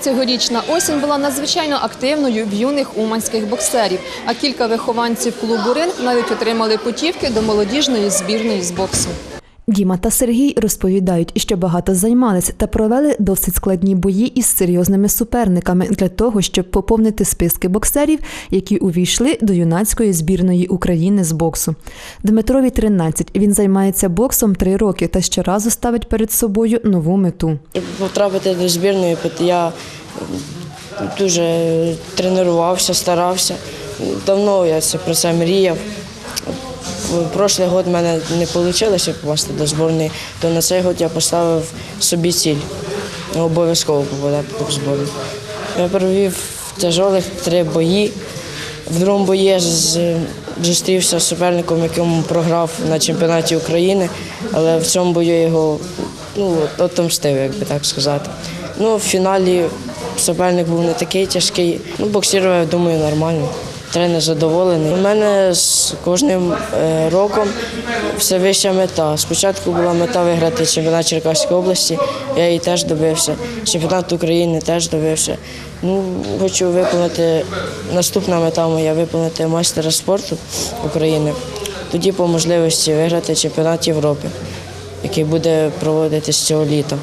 Цьогорічна осінь була надзвичайно активною в юних уманських боксерів, а кілька вихованців клубу «Ринг» навіть отримали путівки до молодіжної збірної з боксу. Діма та Сергій розповідають, що багато займалися та провели досить складні бої із серйозними суперниками для того, щоб поповнити списки боксерів, які увійшли до юнацької збірної України з боксу. Дмитрові 13. Він займається боксом три роки та щоразу ставить перед собою нову мету. Потрапити до збірної, я дуже тренувався, старався. Давно я про це мріяв. Прошлий год в мене не вийшло попасти до збірної, то на цей год я поставив собі ціль обов'язково попадати в збірну. Я провів тяжелих три бої. В другому бої зустрівся з суперником, якому програв на чемпіонаті України, але в цьому бою його ну, отомстив, як би так сказати. Ну, в фіналі суперник був не такий тяжкий. Ну, боксував, я думаю, нормально. Тренер задоволений. У мене з кожним е, роком все вища мета. Спочатку була мета виграти чемпіонат Черкаської області, я її теж добився. Чемпіонат України теж добився. Ну, хочу виконати наступна мета моя виконати майстера спорту України. Тоді по можливості виграти чемпіонат Європи, який буде проводитись цього літа.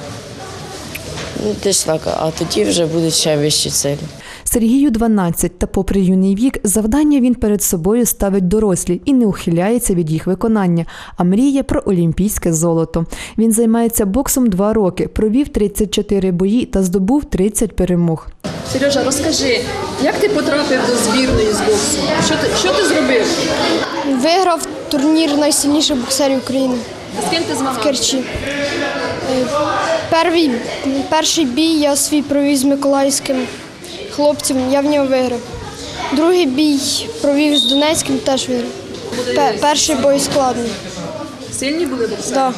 Ну, десь так, а тоді вже будуть ще вищі цілі. Сергію 12, та попри юний вік, завдання він перед собою ставить дорослі і не ухиляється від їх виконання, а мріє про олімпійське золото. Він займається боксом два роки, провів 34 бої та здобув 30 перемог. Сережа, розкажи, як ти потрапив до збірної з боксу? Що ти, що ти зробив? Виграв турнір найсильніших боксерів України З ким ти в? Керчі. Е, Перший, перший бій я свій провів з миколаївським хлопцем, я в нього виграв. Другий бій провів з Донецьким, теж виграв. Перший бой складний. Сильні були боксери? Да.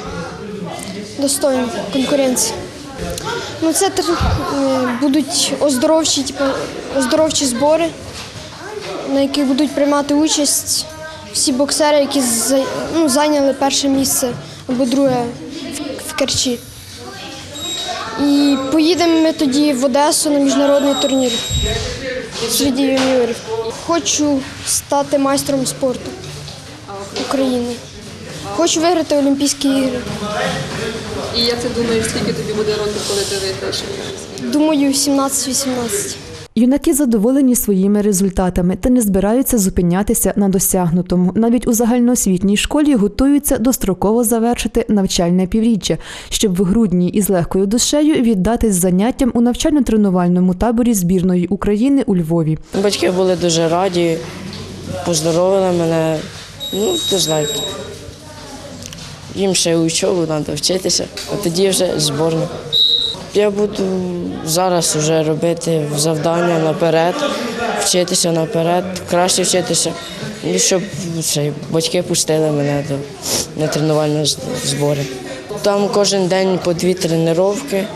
Достойна конкуренція. Ну, це е, будуть оздоровчі, типу, оздоровчі збори, на яких будуть приймати участь всі боксери, які ну, зайняли перше місце або друге в Керчі. І поїдемо ми тоді в Одесу на міжнародний турнір серед юніорів. Хочу стати майстром спорту України. Хочу виграти Олімпійські ігри. І як ти думаєш, скільки тобі буде років, коли ти виграєш? Думаю, 17-18. Юнаки задоволені своїми результатами та не збираються зупинятися на досягнутому. Навіть у загальноосвітній школі готуються достроково завершити навчальне півріччя, щоб в грудні із легкою душею віддатись заняттям у навчально-тренувальному таборі збірної України у Львові. Батьки були дуже раді, поздоровили мене. Ну, ти знаєте, їм ще учобу треба вчитися, а тоді вже зборна. Я буду зараз вже робити завдання наперед, вчитися наперед, краще вчитися, щоб це, батьки пустили мене до, на тренувальні збори. Там кожен день по дві тренування.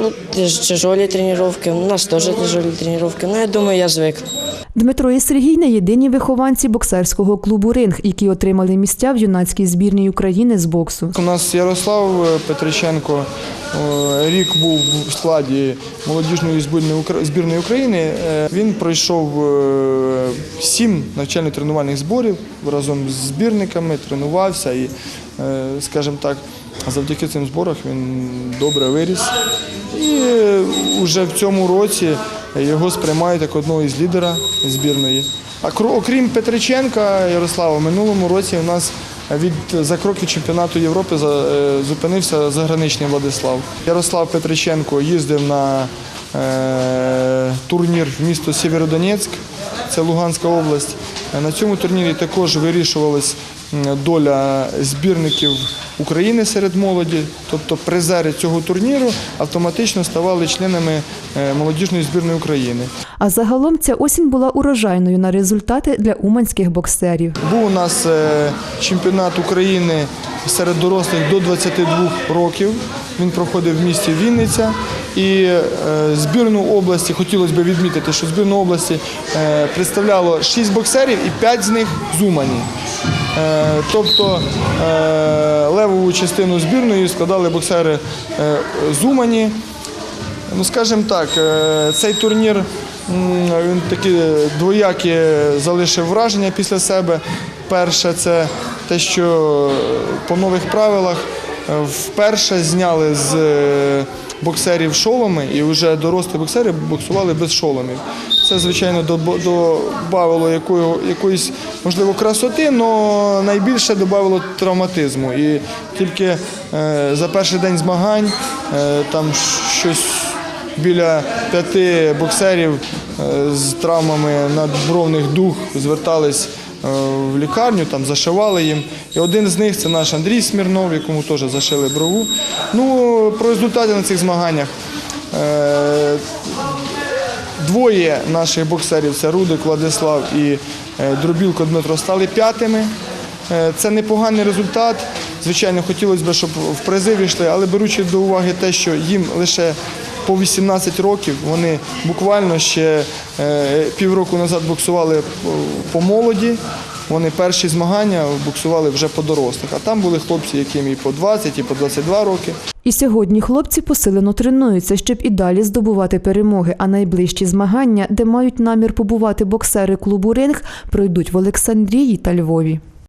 Ну, тяжелі тренування, у нас теж тяжелі тренування. Ну, я думаю, я звикну. Дмитро і Сергій не єдині вихованці боксерського клубу Ринг, які отримали місця в юнацькій збірній України з боксу. У нас Ярослав е, Петриченко е, рік був в складі молодіжної збірної Укра- України. Е, Він пройшов сім навчально-тренувальних зборів разом з збірниками, тренувався і, скажімо так, завдяки цим зборам він добре виріс. І вже в цьому році його сприймають як одного із лідера збірної. А окрім Петриченка Ярослава, в минулому році у нас від за кроки чемпіонату Європи е, зупинився заграничний Владислав. Ярослав Петриченко їздив на е, турнір в місто Сєвєродонецьк, це Луганська область. На цьому турнірі також вирішувалась м, доля збірників України серед молоді, тобто призери цього турніру автоматично ставали членами е, молодіжної збірної України. А загалом ця осінь була урожайною на результати для уманських боксерів. Був у нас е, чемпіонат України серед дорослих до 22 років. Він проходив в місті Вінниця. І е, збірну області хотілося б відмітити, що збірну області е, представляло 6 боксерів і 5 з них з Умані. Е, Тобто левову частину збірної складали боксери е, з Умані. Ну, скажімо так, цей турнір він такі двоякі залишив враження після себе. Перше, це те, що по нових правилах вперше зняли з е, боксерів шоломи, і вже дорослі боксери боксували без шоломів. Це, звичайно, додавало якоїсь, можливо, красоти, але найбільше додавало травматизму. І тільки е, за перший день змагань е, там щось біля п'яти боксерів е, з травмами надбровних дух звертались е, в лікарню, там зашивали їм. І один з них це наш Андрій Смірнов, якому теж зашили брову. Ну, про результати на цих змаганнях. Е, Двоє наших боксерів це Рудик Владислав і е, Дробілко Дмитро стали п'ятими. Е, Це непоганий результат. Звичайно, хотілося б, щоб в призи війшли, але беручи до уваги те, що їм лише по 18 років, вони буквально ще е, півроку назад боксували по- по молоді. Вони перші змагання боксували вже по дорослих. А там були хлопці, яким і по 20, і по 22 роки. І сьогодні хлопці посилено тренуються, щоб і далі здобувати перемоги. А найближчі змагання, де мають намір побувати боксери клубу Ринг, пройдуть в Олександрії та Львові.